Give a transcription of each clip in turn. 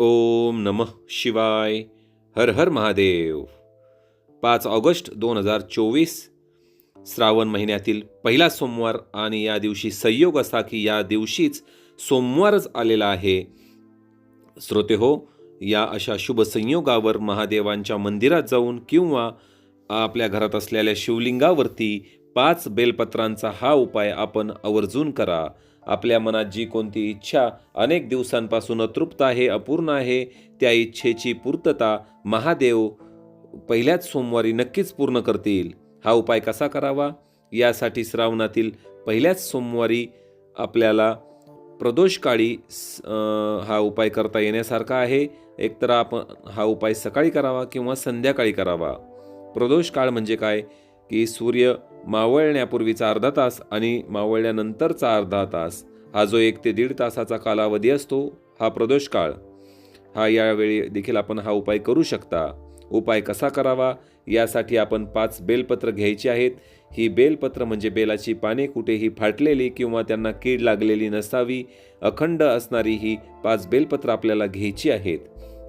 ओम नमः शिवाय। हर हर महादेव। पाच ऑगस्ट दोन हजार चोवीस श्रावण महिन्यातील पहिला सोमवार आणि या दिवशी संयोग असा की या दिवशीच सोमवारच आलेला आहे. श्रोते हो या अशा शुभ संयोगावर महादेवांच्या मंदिरात जाऊन किंवा आपल्या घरात असलेल्या शिवलिंगावरती पाच बेलपत्रांचा हा उपाय आपण आवर्जून करा. आपल्या मनात जी कोणती इच्छा अनेक दिवसांपासून अतृप्त आहे अपूर्ण आहे त्या इच्छेची पूर्तता महादेव पहिल्याच सोमवारी नक्कीच पूर्ण करतील. हा उपाय कसा करावा? यासाठी श्रावणातील पहिल्याच सोमवारी आपल्याला प्रदोषकाळी स- हा उपाय करता येण्यासारखा आहे. एकतर आपण हा उपाय सकाळी करावा किंवा संध्याकाळी करावा. प्रदोष काळ म्हणजे काय? की सूर्य मावळण्यापूर्वीचा अर्धा तास आणि मावळल्यानंतरचा अर्धा तास हा जो एक ते दीड तासाचा कालावधी असतो हा प्रदोष काळ. हा यावेळी देखील आपण हा उपाय करू शकता. उपाय कसा करावा? यासाठी आपण पाच बेलपत्र घ्यायची आहेत. ही बेलपत्र म्हणजे बेलाची पाने कुठेही फाटलेली किंवा त्यांना कीड लागलेली नसावी अखंड असणारी ही पाच बेलपत्र आपल्याला घ्यायची आहेत.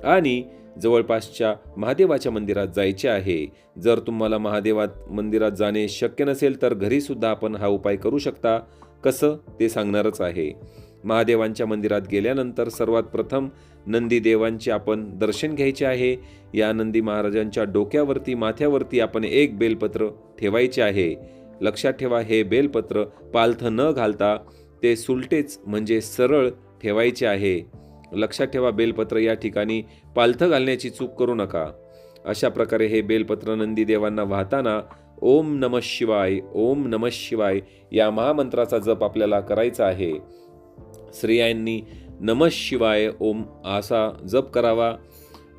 आणि जवळपासच्या महादेवाच्या मंदिरात जायचे आहे. जर तुम्हाला महादेवात मंदिरात जाणे शक्य नसेल तर घरीसुद्धा आपण हा उपाय करू शकता. कसं? ते सांगणारच आहे. महादेवांच्या मंदिरात गेल्यानंतर सर्वात प्रथम नंदी देवांचे आपण दर्शन घ्यायचे आहे. या नंदी महाराजांच्या डोक्यावरती माथ्यावरती आपण एक बेलपत्र ठेवायचे आहे. लक्षात ठेवा हे बेलपत्र पालथं न घालता ते सुलटेच म्हणजे सरळ ठेवायचे आहे. लक्षात ठेवा बेलपत्र या ठिकाणी पालथं घालण्याची चूक करू नका. अशा प्रकारे हे बेलपत्र नंदीदेवांना वाहताना ओम नम शिवाय ओम नम शिवाय या महामंत्राचा जप आपल्याला करायचा आहे. स्त्रियांनी नम शिवाय ओम असा जप करावा.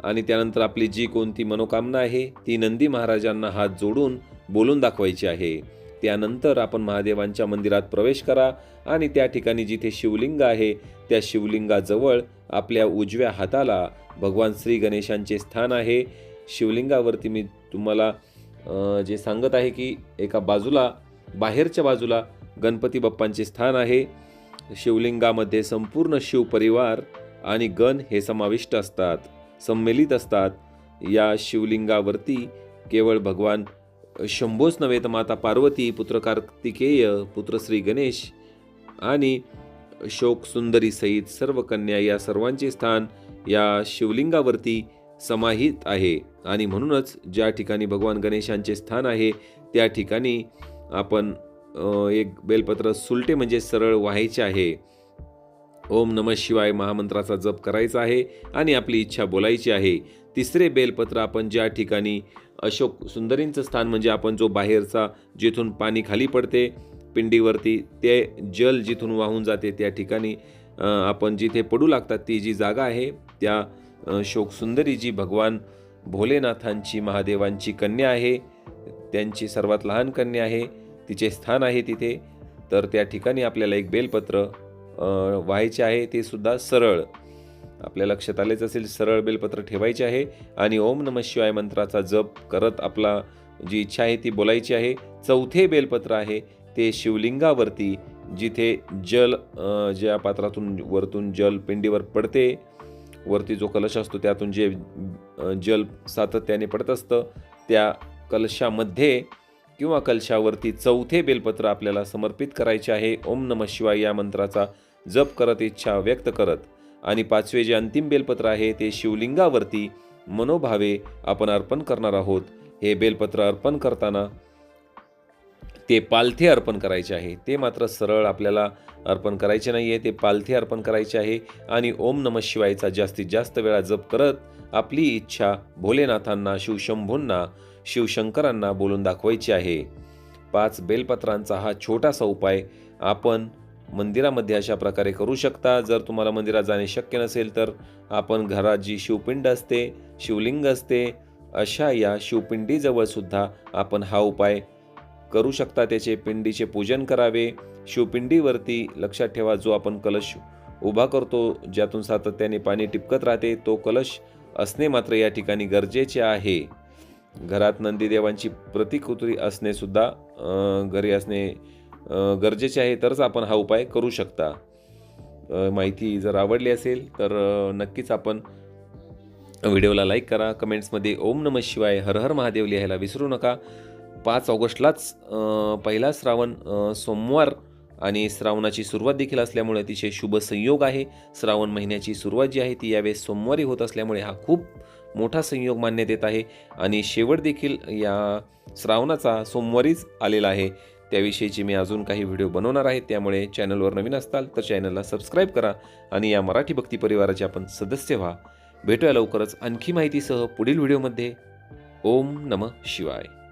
आणि त्यानंतर आपली जी कोणती मनोकामना आहे ती नंदी महाराजांना हात जोडून बोलून दाखवायची आहे. त्यानंतर आपण महादेवांच्या मंदिरात प्रवेश करा आणि त्या ठिकाणी जिथे शिवलिंग आहे त्या शिवलिंगाजवळ आपल्या उजव्या हाताला भगवान श्री गणेशांचे स्थान आहे. शिवलिंगावरती मी तुम्हाला जे सांगत आहे की एका बाजूला बाहेरच्या बाजूला गणपती बाप्पांचे स्थान आहे. शिवलिंगामध्ये संपूर्ण शिवपरिवार आणि गण हे समाविष्ट असतात संमेलित असतात. या शिवलिंगावरती केवळ भगवान शंभोच नव्हे तर माता पार्वती पुत्र कार्तिकेय पुत्र श्री गणेश आणि शोक सुंदरी सहित सर्व कन्या या सर्वांचे स्थान या शिवलिंगावरती समाहित आहे. आणि म्हणूनच ज्या ठिकाणी भगवान गणेशांचे स्थान आहे त्या ठिकाणी आपण एक बेलपत्र सुलटे म्हणजे सरळ व्हायचे आहे. ओम नम शिवाय महामंत्राचा जप करायचा आहे आणि आपली इच्छा बोलायची आहे. तिसरे बेलपत्र आपण ज्या ठिकाणी अशोक सुंदरींचं स्थान म्हणजे आपण जो बाहेरचा जिथून पाणी खाली पडते पिंडीवरती ते जल जिथून वाहून जाते त्या ठिकाणी आपण जिथे पडू लागतात ती जी जागा आहे त्या शोक शोकसुंदरी जी भगवान भोलेनाथांची महादेवांची कन्या आहे. त्यांची सर्वात लहान कन्या आहे. तिचे स्थान आहे तिथे. तर त्या ठिकाणी आपल्याला एक बेलपत्र व्हायचे आहे ते सुद्धा सरळ. आपल्या लक्षात आलेच असेल सरळ बेलपत्र ठेवायचे आहे आणि ओम नम शिवाय मंत्राचा जप करत आपला जी इच्छा आहे ती बोलायची आहे. चौथे बेलपत्र आहे ते शिवलिंगावरती जिथे जल ज्या पात्रातून वरतून जल पिंडीवर पडते वरती जो कलश असतो त्यातून जे जल सातत्याने पडत असतं त्या कलशामध्ये किंवा कलशावरती चौथे बेलपत्र आपल्याला समर्पित करायचे आहे. ओम नम शिवाय या मंत्राचा जप करत इच्छा व्यक्त करत. आणि पाचवे जे अंतिम बेलपत्र आहे ते शिवलिंगावरती मनोभावे आपण अर्पण करणार आहोत. हे बेलपत्र अर्पण करताना ते पालथे अर्पण करायचे आहे. ते मात्र सरळ आपल्याला अर्पण करायचे नाही आहे ते पालथे अर्पण करायचे आहे. आणि ओम नम शिवायचा जास्तीत जास्त वेळा जप करत आपली इच्छा भोलेनाथांना शिवशंभूंना शिवशंकरांना बोलून दाखवायची आहे. पाच बेलपत्रांचा हा छोटासा उपाय आपण मंदिरामध्ये अशा प्रकारे करू शकता. जर तुम्हाला मंदिरात जाणे शक्य नसेल तर आपण घरात जी शिवपिंड असते शिवलिंग असते अशा या शिवपिंडीजवळसुद्धा आपण हा उपाय करू शकता. त्याचे पिंडीचे पूजन करावे. शिवपिंडीवरती लक्षात ठेवा जो आपण कलश उभा करतो ज्यातून सातत्याने पाणी टिपकत राहते तो कलश असणे मात्र या ठिकाणी गरजेचे आहे. घरात नंदीदेवांची प्रतिकृती असणेसुद्धा घरी असणे गरजेचे आहे तरच आपण हा उपाय करू शकता. माहिती जर आवडली असेल तर नक्कीच आपण व्हिडिओला लाईक करा. कमेंट्समध्ये ओम नम शिवाय हर हर महादेव लिहायला विसरू नका. पाच ऑगस्टलाच पहिला श्रावण सोमवार आणि श्रावणाची सुरुवात देखील असल्यामुळे अतिशय शुभ संयोग आहे. श्रावण महिन्याची सुरुवात जी आहे ती यावेळेस सोमवारी होत असल्यामुळे हा खूप मोठा संयोग मान्य येत आहे. आणि शेवट देखील या श्रावणाचा सोमवारीच आलेला आहे. त्याविषयीची मी अजून काही व्हिडिओ बनवणार आहे. त्यामुळे चॅनलवर नवीन असताल तर चॅनलला सबस्क्राईब करा आणि या मराठी भक्ती परिवाराचे आपण सदस्य व्हा. भेटूया लवकरच आणखी माहितीसह पुढील व्हिडिओमध्ये. ओम नम शिवाय.